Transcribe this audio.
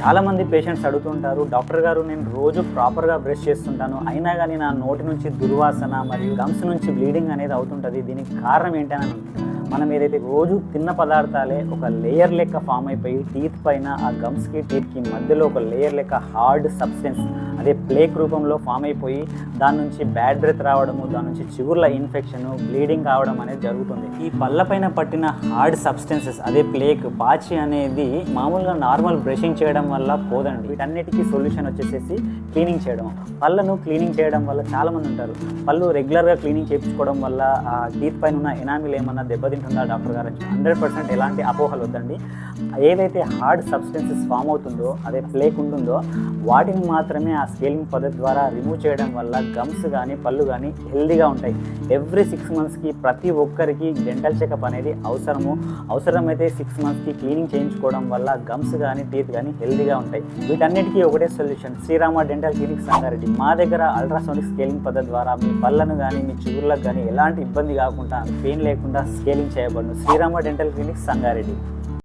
చాలామంది పేషెంట్స్ అడుగుతుంటారు డాక్టర్ గారు నేను రోజు ప్రాపర్గా బ్రష్ చేస్తుంటాను. అయినా కానీ నా నోటి నుంచి దుర్వాసన మరియు గమ్స్ నుంచి బ్లీడింగ్ అనేది అవుతుంటుంది. దీనికి కారణం ఏంటని మనం ఏదైతే రోజు తిన్న పదార్థాలే ఒక లేయర్ లెక్క ఫామ్ అయిపోయి టీత్ పైన ఆ గమ్స్కి టీత్కి మధ్యలో ఒక లేయర్ లెక్క హార్డ్ సబ్స్టెన్స్ అదే ప్లేక్ రూపంలో ఫామ్ అయిపోయి దాని నుంచి బ్యాడ్ బ్రెత్ రావడము దాని నుంచి చిగుర్ల ఇన్ఫెక్షన్ బ్లీడింగ్ కావడం అనేది జరుగుతుంది. ఈ పళ్ళ పైన పట్టిన హార్డ్ సబ్స్టెన్సెస్ అదే ప్లేక్ పాచి అనేది మామూలుగా నార్మల్ బ్రషింగ్ చేయడం వల్ల పోదండి. వీటన్నిటికీ సొల్యూషన్ వచ్చేసేసి క్లీనింగ్ చేయడం. పళ్ళను క్లీనింగ్ చేయడం వల్ల చాలామంది ఉంటారు. పళ్ళు రెగ్యులర్గా క్లీనింగ్ చేయించుకోవడం వల్ల ఆ టీత్ పైన ఉన్న ఎనామిల్ ఏమన్నా దెబ్బతింటుందా డాక్టర్ గారు? హండ్రెడ్ పర్సెంట్ ఎలాంటి అపోహలు వద్దండి. ఏదైతే హార్డ్ సబ్స్టెన్సెస్ ఫామ్ అవుతుందో అదే ప్లేక్ ఉంటుందో వాటిని మాత్రమే ఆ స్కేలింగ్ పద్ధతి ద్వారా రిమూవ్ చేయడం వల్ల గమ్స్ కానీ పళ్ళు కానీ హెల్దీగా ఉంటాయి. ఎవ్రీ సిక్స్ మంత్స్కి ప్రతి ఒక్కరికి డెంటల్ చెకప్ అనేది అవసరము. అవసరమైతే సిక్స్ మంత్స్కి క్లీనింగ్ చేయించుకోవడం వల్ల గమ్స్ కానీ టీత్ కానీ హెల్దీగా ఉంటాయి. వీటన్నిటికీ ఒకటే solution Srirama dental clinic Sangareddy. మా దగ్గర అల్ట్రాసోనిక్ స్కేలింగ్ పద్ధతి ద్వారా మీ పళ్ళను కానీ మీ చిగుర్లకు కానీ ఎలాంటి ఇబ్బంది కాకుండా పెయిన్ లేకుండా స్కేలింగ్ చేయబడును. Srirama dental clinic Sangareddy.